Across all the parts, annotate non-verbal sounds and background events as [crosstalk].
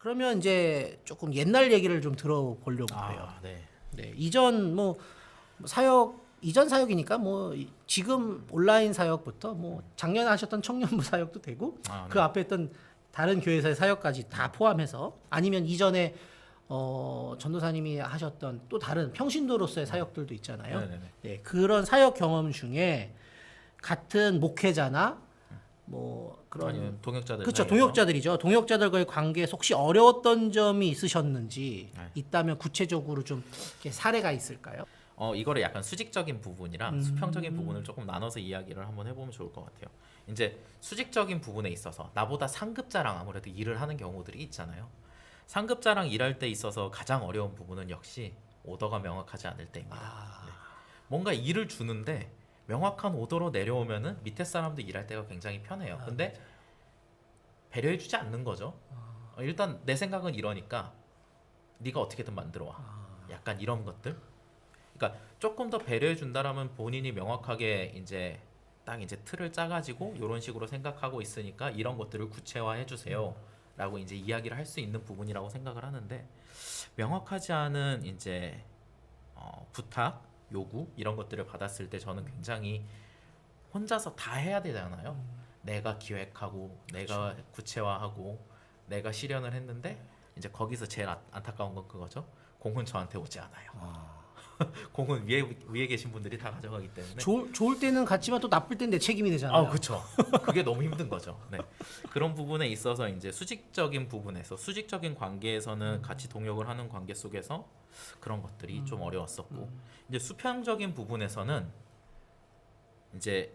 그러면 이제 조금 옛날 얘기를 좀 들어보려고 해요. 아, 네. 네, 이전 뭐 사역 이전 사역이니까 뭐 이- 지금 온라인 사역부터 뭐 작년에 하셨던 청년부 [laughs] 사역도 되고 아, 그 앞에 했던 다른 교회사의 사역까지 다 포함해서 아니면 이전에 어 전도사님이 하셨던 또 다른 평신도로서의 사역들도 있잖아요. 네, 네, 네. 네, 그런 사역 경험 중에 같은 목회자나 뭐 그런 아니면 동역자들 그렇죠? 동역자들이죠 동역자들과의 관계에서 혹시 어려웠던 점이 있으셨는지 네. 있다면 구체적으로 좀 이렇게 사례가 있을까요? 어 이거를 약간 수직적인 부분이랑 음. 수평적인 부분을 조금 나눠서 이야기를 한번 해보면 좋을 것 같아요. 이제 수직적인 부분에 있어서 나보다 상급자랑 아무래도 일을 하는 경우들이 있잖아요. 상급자랑 일할 때 있어서 가장 어려운 부분은 역시 오더가 명확하지 않을 때입니다. 아. 네. 뭔가 일을 주는데 명확한 오더로 내려오면은 밑에 사람도 일할 때가 굉장히 편해요. 아, 근데 배려해주지 않는 거죠. 어, 일단 내 생각은 이러니까 네가 어떻게든 만들어 와. 아. 약간 이런 것들. 그러니까 조금 더 배려해 준다라면 본인이 명확하게 이제 딱 이제 틀을 짜가지고 이런 식으로 생각하고 있으니까 이런 것들을 구체화해 주세요라고 이제 이야기를 할 수 있는 부분이라고 생각을 하는데 명확하지 않은 이제 어, 부탁, 요구 이런 것들을 받았을 때 저는 굉장히 혼자서 다 해야 되잖아요. 내가 기획하고 내가 구체화하고 내가 실현을 했는데 이제 거기서 제일 안- 안타까운 건 그거죠. 공은 저한테 오지 않아요. [laughs] 공은 위에 위에 계신 분들이 다 가져가기 때문에. 좋을, 좋을 때는 같지만 또 나쁠 땐 내 책임이 되잖아요. 아, 그렇죠. 그게 너무 힘든 거죠. 네. 그런 부분에 있어서 이제 수직적인 부분에서 수직적인 관계에서는 같이 동역을 하는 관계 속에서 그런 것들이 좀 어려웠었고 이제 수평적인 부분에서는 이제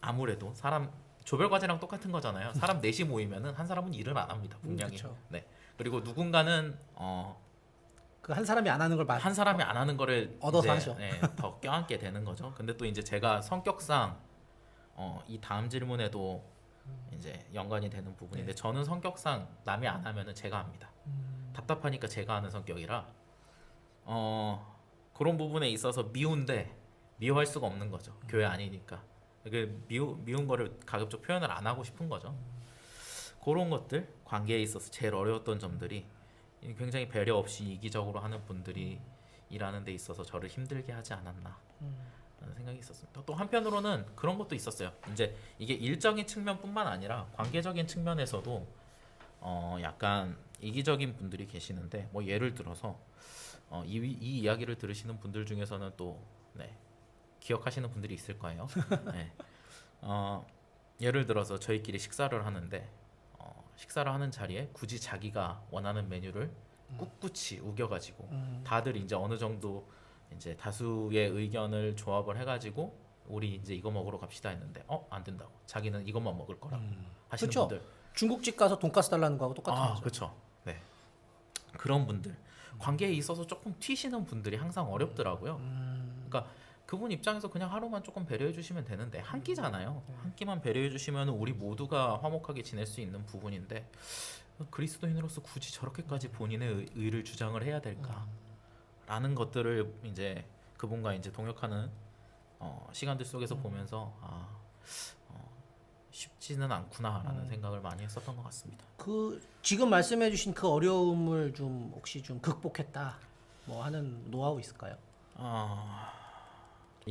아무래도 사람 조별 과제랑 똑같은 거잖아요. 사람 넷이 모이면은 한 사람은 일을 안 합니다. 음, 그쵸. 네. 그리고 누군가는 어, 그 한 사람이 안 하는 걸 말. 한 사람이 안 하는 거를 얻어서 이제, 하죠. 네, 더 [laughs] 껴안게 되는 거죠. 근데 또 이제 제가 성격상 어, 이 다음 질문에도 이제 연관이 되는 부분인데 네. 저는 성격상 남이 안 하면은 제가 합니다. 음. 답답하니까 제가 하는 성격이라 어 그런 부분에 있어서 미운데 미워할 수가 없는 거죠. 음. 교회 아니니까 그 미우, 미운 거를 가급적 표현을 안 하고 싶은 거죠. 음. 그런 것들 관계에 있어서 제일 어려웠던 점들이 굉장히 배려 없이 이기적으로 하는 분들이 일하는 데 있어서 저를 힘들게 하지 않았나 라는 생각이 있었습니다. 또 한편으로는 그런 것도 있었어요. 이제 이게 일적인 측면뿐만 아니라 관계적인 측면에서도 어 약간 이기적인 분들이 계시는데 뭐 예를 들어서 어, 이, 이 이야기를 들으시는 분들 중에서는 또 네, 기억하시는 분들이 있을 거예요. [laughs] 네. 어, 예를 들어서 저희끼리 식사를 하는데 어, 식사를 하는 자리에 굳이 자기가 원하는 메뉴를 꿋꿋이 우겨가지고 음. 다들 이제 어느 정도 이제 다수의 의견을 조합을 해가지고 우리 이제 이거 먹으러 갑시다 했는데 어 안 된다고 자기는 이것만 먹을 거라고 하시는 그쵸. 분들 중국집 가서 돈가스 달라는 거하고 똑같은 아 거죠. 그렇죠 네 그런 분들 관계에 있어서 조금 튀시는 분들이 항상 어렵더라고요 음. 그러니까 그분 입장에서 그냥 하루만 조금 배려해 주시면 되는데 한 끼잖아요 네. 한 끼만 배려해 주시면 우리 모두가 화목하게 지낼 수 있는 부분인데 그리스도인으로서 굳이 저렇게까지 본인의 의- 의를 주장을 해야 될까 라는 것들을 이제 그분과 이제 동역하는 어, 시간들 속에서 음. 보면서 아 어, 쉽지는 않구나라는 음. 생각을 많이 했었던 것 같습니다. 그 지금 말씀해주신 그 어려움을 좀 혹시 좀 극복했다 뭐 하는 노하우 있을까요? 어,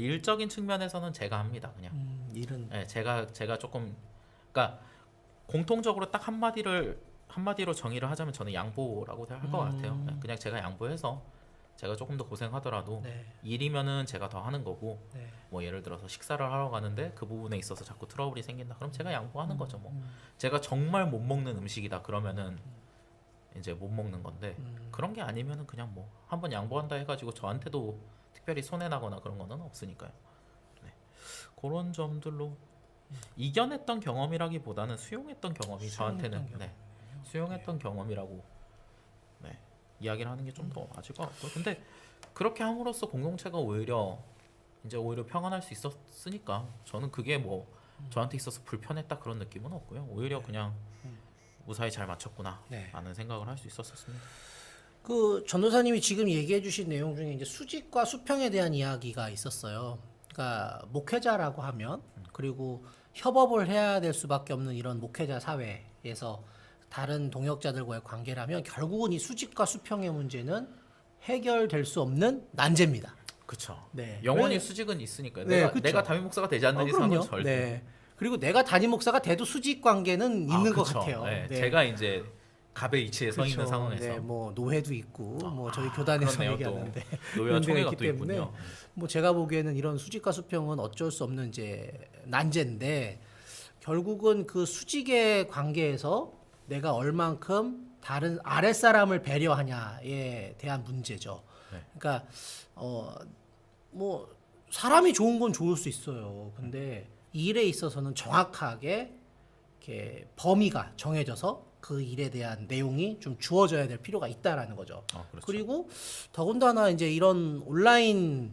일적인 측면에서는 제가 합니다. 그냥 음, 일은 네, 제가 제가 조금 그러니까 공통적으로 딱 한 마디를 한 마디로 정의를 하자면 저는 양보라고 할것 같아요. 음. 네, 그냥 제가 양보해서 제가 조금 더 고생하더라도 네, 일이면은 제가 더 하는 거고 네. 뭐 예를 들어서 식사를 하러 가는데 그 부분에 있어서 자꾸 트러블이 생긴다. 그럼 제가 양보하는 거죠. 뭐 음, 제가 정말 못 먹는 음식이다 그러면은 이제 못 먹는 건데 음. 그런 게 아니면은 그냥 뭐 한번 양보한다 해가지고 저한테도 특별히 손해 나거나 그런 거는 없으니까요. 네. 그런 점들로 이겨냈던 경험이라기보다는 수용했던 경험이 저한테는 수용했던 네, 수용했던 경험이라고 네, 이야기를 하는 게 좀 더 맞을 것 같고 근데 그렇게 함으로써 공동체가 오히려 이제 오히려 평안할 수 있었으니까 저는 그게 뭐 저한테 있어서 불편했다 그런 느낌은 없고요. 오히려 그냥 무사히 잘 맞췄구나 네. 라는 생각을 할 수 있었었습니다 그 전도사님이 지금 얘기해 주신 내용 중에 이제 수직과 수평에 대한 이야기가 있었어요. 그러니까 목회자라고 하면 그리고 협업을 해야 될 수밖에 없는 이런 목회자 사회에서 다른 동역자들과의 관계라면 결국은 이 수직과 수평의 문제는 해결될 수 없는 난제입니다. 그쵸. 네. 영원히 왜- 수직은 있으니까 네, 내가 그쵸. 내가 담임 목사가 되지 않는 어, 이상은. 절대. 네. 그리고 내가 담임 목사가 돼도 수직 관계는 아, 있는 것 그쵸. 같아요. 네, 네. 제가 이제 갑의 위치에 서 있는 그렇죠. 상황에서 네, 뭐 노회도 있고 뭐 저희 아, 교단에서 그렇네요, 얘기하는데 데가 총회가 있기 또 때문에 있군요. 뭐 제가 보기에는 이런 수직과 수평은 어쩔 수 없는 이제 난제인데 결국은 그 수직의 관계에서 내가 얼만큼 다른 아랫 사람을 배려하냐에 대한 문제죠. 네. 그러니까 어 뭐 사람이 좋은 건 좋을 수 있어요. 근데 이 일에 있어서는 정확하게 이렇게 범위가 정해져서 그 일에 대한 내용이 좀 주어져야 될 필요가 있다라는 거죠. 어, 그렇죠. 그리고 더군다나 이제 이런 온라인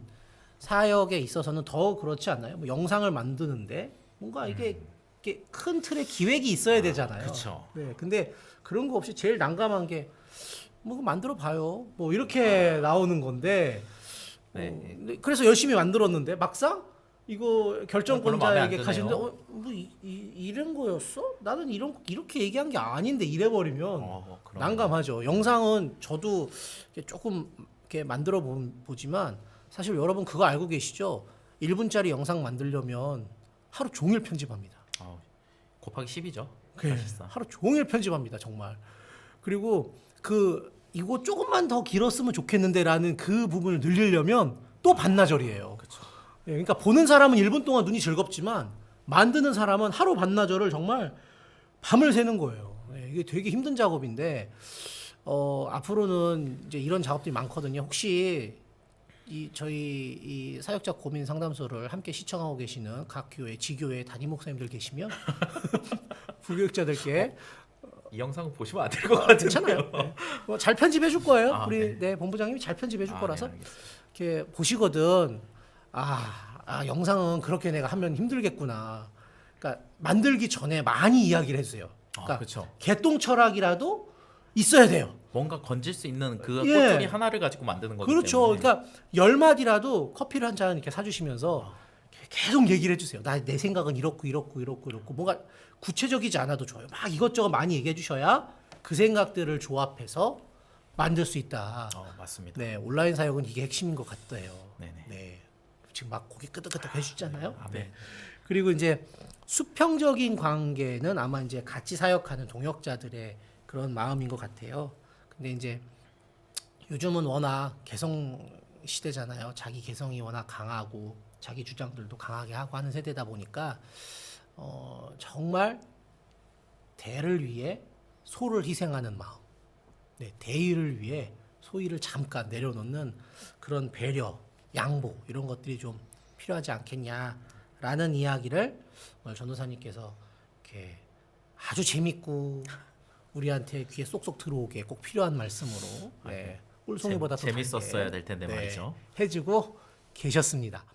사역에 있어서는 더 그렇지 않나요? 뭐 영상을 만드는데 뭔가 이게, 이게 큰 틀의 기획이 있어야 되잖아요. 음. 그렇죠. 네, 근데 그런 거 없이 제일 난감한 게 뭐 만들어 봐요. 뭐 이렇게 나오는 건데. 아. 네. 어, 그래서 열심히 만들었는데 막상 이거 결정권자에게 드네요. 가시는데 어, 뭐 이, 이, 이 런 거였어? 나는 이런 이렇게 얘기한 게 아닌데 이래 버리면 어, 그럼. 난감하죠. 영상은 저도 조금 이렇게 만들어 보, 보지만 사실 여러분 그거 알고 계시죠? 1분짜리 영상 만들려면 하루 종일 편집합니다. 어, 곱하기 10이죠. 그. 하루 종일 편집합니다, 정말. 그리고 그 이거 조금만 더 길었으면 좋겠는데라는 그 부분을 늘리려면 또 반나절이에요. 예, 그러니까 보는 사람은 1분 동안 눈이 즐겁지만 만드는 사람은 하루 반나절을 정말 밤을 새는 거예요. 예, 이게 되게 힘든 작업인데 어, 앞으로는 이제 이런 작업들이 많거든요. 혹시 이 저희 이 사역자 고민 상담소를 함께 시청하고 계시는 각 교회 지교회 담임 목사님들 계시면 [laughs] 부교육자들께 이 영상은 보시면 안 될 것 같은데요. 괜찮아요. 네. 뭐잘 편집해 줄 거예요. 아, 우리 네. 네. 본부장님이 잘 편집해 줄 아, 거라서 네. 이렇게 보시거든. 아, 아 영상은 그렇게 내가 하면 힘들겠구나. 그러니까 만들기 전에 많이 이야기를 해주세요. 아, 그러니까 그렇죠. 개똥 철학이라도 있어야 돼요. 뭔가 건질 수 있는 그 예. 꼬투리 하나를 가지고 만드는 거기 그렇죠. 때문에. 그러니까 열 마디라도 커피를 한 잔 이렇게 사주시면서 계속 얘기를 해주세요. 나 내 생각은 이렇고 이렇고 이렇고 이렇고 뭔가 구체적이지 않아도 좋아요. 막 이것저것 많이 얘기해 주셔야 그 생각들을 조합해서 만들 수 있다. 어, 맞습니다. 네, 온라인 사역은 이게 핵심인 것 같아요. 네네. 네, 지금 막 고개 끄덕끄덕 해주잖아요. 아, 네. 네. 그리고 이제 수평적인 관계는 아마 이제 같이 사역하는 동역자들의 그런 마음인 것 같아요. 근데 이제 요즘은 워낙 개성 시대잖아요. 자기 개성이 워낙 강하고 자기 주장들도 강하게 하고 하는 세대다 보니까 어, 정말 대를 위해 소를 희생하는 마음, 네, 대의를 위해 소위를 잠깐 내려놓는 그런 배려, 양보 이런 것들이 좀 필요하지 않겠냐라는 이야기를 오늘 전도사님께서 이렇게 아주 재밌고 우리한테 귀에 쏙쏙 들어오게 꼭 필요한 말씀으로 네, 꿀송이보다 더 재밌었어야 될 텐데 네, 말이죠. 해주고 계셨습니다.